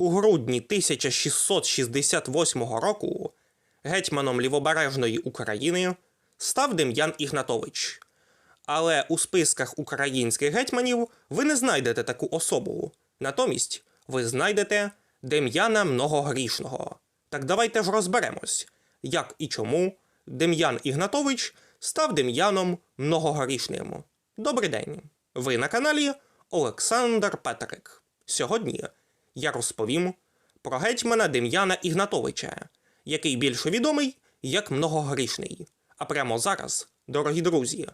У грудні 1668 року гетьманом лівобережної України став Дем'ян Ігнатович. Але у списках українських гетьманів ви не знайдете таку особу. Натомість ви знайдете Дем'яна Многогрішного. Так давайте ж розберемось, як і чому Дем'ян Ігнатович став Дем'яном Многогрішним. Добрий день! Ви на каналі Олександр Петрик. Сьогодні я розповім про гетьмана Дем'яна Ігнатовича, який більше відомий як Многогрішний. А прямо зараз, дорогі друзі,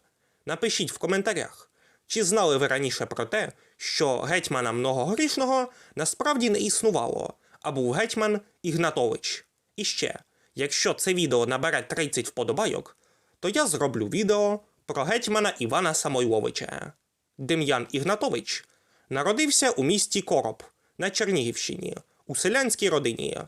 напишіть в коментарях, чи знали ви раніше про те, що гетьмана Многогрішного насправді не існувало, а був гетьман Ігнатович. І ще, якщо це відео набере 30 вподобайок, то я зроблю відео про гетьмана Івана Самойловича. Дем'ян Ігнатович народився у місті Короб на Чернігівщині у селянській родині.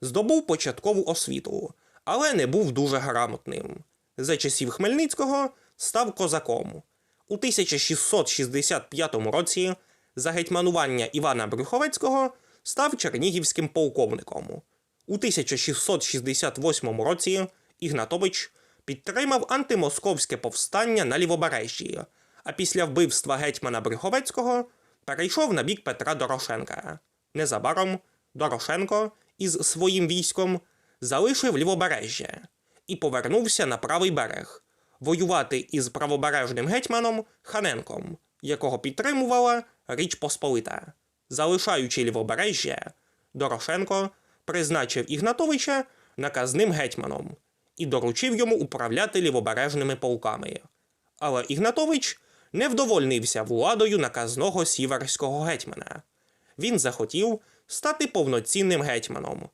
Здобув початкову освіту, але не був дуже грамотним. За часів Хмельницького став козаком. У 1665 році за гетьманування Івана Брюховецького став чернігівським полковником. У 1668 році Ігнатович підтримав антимосковське повстання на лівобережжі, а після вбивства гетьмана Брюховецького перейшов на бік Петра Дорошенка. Незабаром Дорошенко із своїм військом залишив лівобережжя і повернувся на правий берег воювати із правобережним гетьманом Ханенком, якого підтримувала Річ Посполита. Залишаючи лівобережжя, Дорошенко призначив Ігнатовича наказним гетьманом і доручив йому управляти лівобережними полками. Але Ігнатович не вдовольнився владою наказного сіверського гетьмана. Він захотів стати повноцінним гетьманом.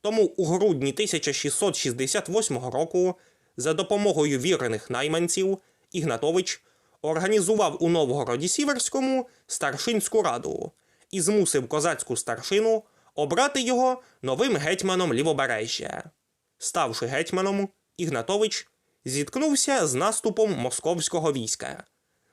Тому у грудні 1668 року за допомогою вірених найманців Ігнатович організував у Новгороді Сіверському старшинську раду і змусив козацьку старшину обрати його новим гетьманом лівобережжя. Ставши гетьманом, Ігнатович зіткнувся з наступом московського війська.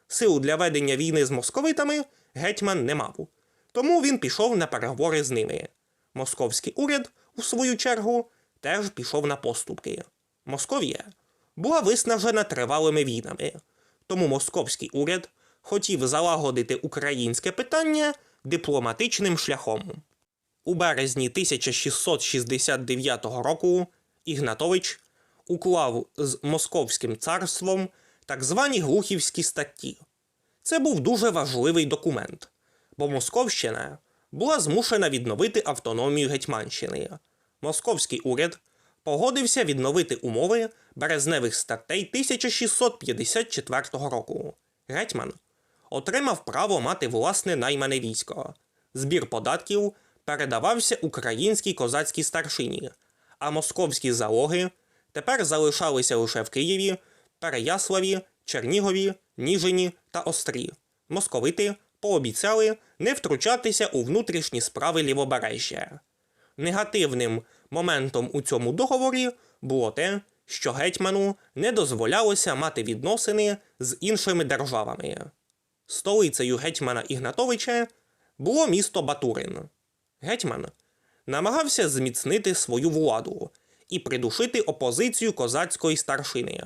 Сил для ведення війни з московитами гетьман не мав, тому він пішов на переговори з ними. Московський уряд, у свою чергу, теж пішов на поступки. Московія була виснажена тривалими війнами, тому московський уряд хотів залагодити українське питання дипломатичним шляхом. У березні 1669 року Ігнатович уклав з Московським царством так звані глухівські статті. Це був дуже важливий документ, бо Московщина була змушена відновити автономію Гетьманщини. Московський уряд погодився відновити умови березневих статей 1654 року. Гетьман отримав право мати власне наймане військо. Збір податків передавався українській козацькій старшині, а московські залоги тепер залишалися лише в Києві, Переяславі, Чернігові, Ніжині та Острі. Московити пообіцяли не втручатися у внутрішні справи лівобережжя. Негативним моментом у цьому договорі було те, що гетьману не дозволялося мати відносини з іншими державами. Столицею гетьмана Ігнатовича було місто Батурин. Гетьман намагався зміцнити свою владу і придушити опозицію козацької старшини.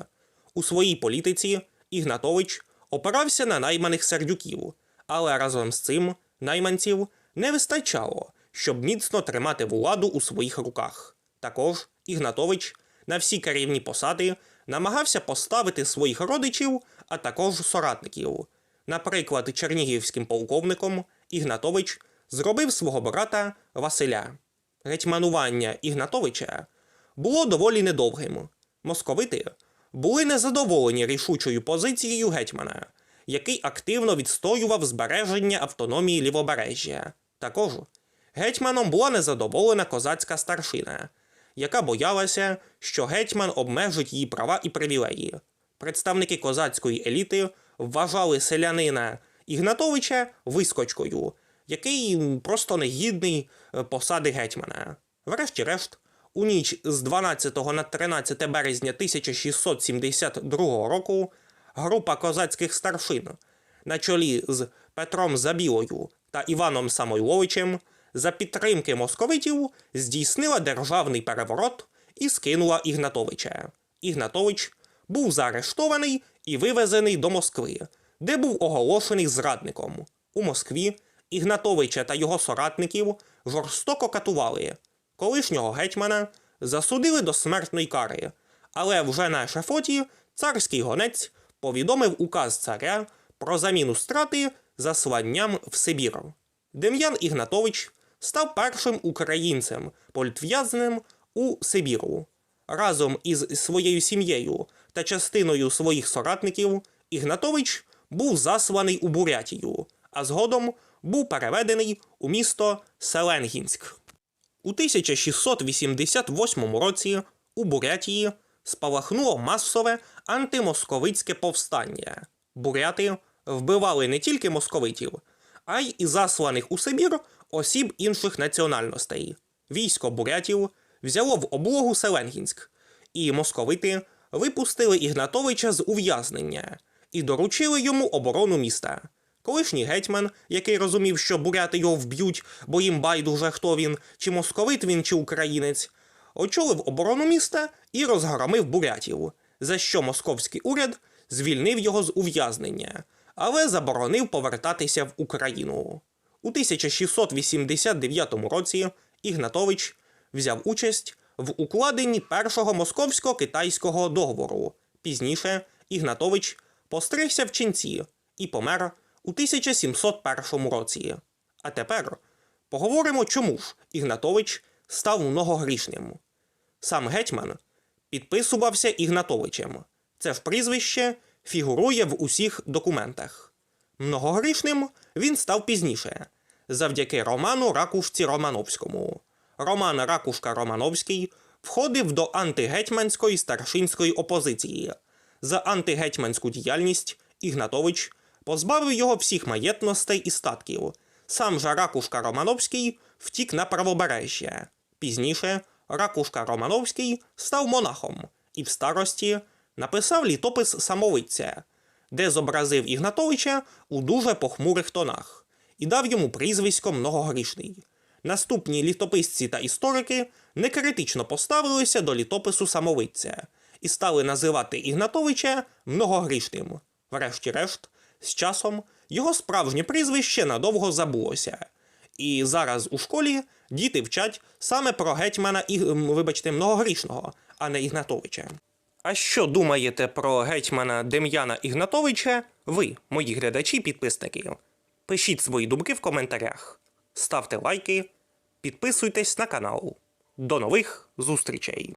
У своїй політиці Ігнатович опирався на найманих сердюків, але разом з цим найманців не вистачало, щоб міцно тримати владу у своїх руках. Також Ігнатович на всі керівні посади намагався поставити своїх родичів, а також соратників. Наприклад, чернігівським полковником Ігнатович зробив свого брата Василя. Гетьманування Ігнатовича було доволі недовгим. Московити були незадоволені рішучою позицією гетьмана, який активно відстоював збереження автономії лівобережжя. Також гетьманом була незадоволена козацька старшина, яка боялася, що гетьман обмежить її права і привілеї. Представники козацької еліти вважали селянина Ігнатовича вискочкою, який просто негідний е, посади гетьмана. Врешті-решт, у ніч з 12 на 13 березня 1672 року група козацьких старшин на чолі з Петром Забілою та Іваном Самойловичем за підтримки московитів здійснила державний переворот і скинула Ігнатовича. Ігнатович був заарештований і вивезений до Москви, де був оголошений зрадником. У Москві Ігнатовича та його соратників жорстоко катували. Колишнього гетьмана засудили до смертної кари, але вже на ешафоті царський гонець повідомив указ царя про заміну страти засланням в Сибір. Дем'ян Ігнатович став першим українцем політв'язненим у Сибіру. Разом із своєю сім'єю та частиною своїх соратників Ігнатович був засланий у Бурятію, а згодом був переведений у місто Селенгінськ. У 1688 році у Бурятії спалахнуло масове антимосковицьке повстання. Буряти вбивали не тільки московитів, а й і засланих у Сибір осіб інших національностей. Військо бурятів взяло в облогу Селенгінськ, і московити випустили Ігнатовича з ув'язнення і доручили йому оборону міста. Колишній гетьман, який розумів, що буряти його вб'ють, бо їм байдуже хто він, чи московит він, чи українець, очолив оборону міста і розгромив бурятів, за що московський уряд звільнив його з ув'язнення, але заборонив повертатися в Україну. У 1689 році Ігнатович взяв участь в укладенні першого московсько-китайського договору. Пізніше Ігнатович постригся в ченці і помер у 1701 році. А тепер поговоримо, чому ж Ігнатович став многогрішним. Сам гетьман підписувався Ігнатовичем. Це ж прізвище фігурує в усіх документах. Многогрішним він став пізніше, завдяки роману Ракушці Романовському. Роман Ракушка Романовський входив до антигетьманської старшинської опозиції. За антигетьманську діяльність Ігнатович позбавив його всіх маєтностей і статків. Сам же Ракушка Романовський втік на правобережжя. Пізніше Ракушка Романовський став монахом і в старості написав літопис самовиця, де зобразив Ігнатовича у дуже похмурих тонах і дав йому прізвисько многогрішний. Наступні літописці та історики некритично поставилися до літопису самовиця і стали називати Ігнатовича многогрішним. Врешті-решт, з часом його справжнє прізвище надовго забулося. І зараз у школі діти вчать саме про гетьмана і, вибачте, многогрішного, а не Ігнатовича. А що думаєте про гетьмана Дем'яна Ігнатовича? Ви, мої глядачі-підписники? Пишіть свої думки в коментарях, ставте лайки, підписуйтесь на канал. До нових зустрічей!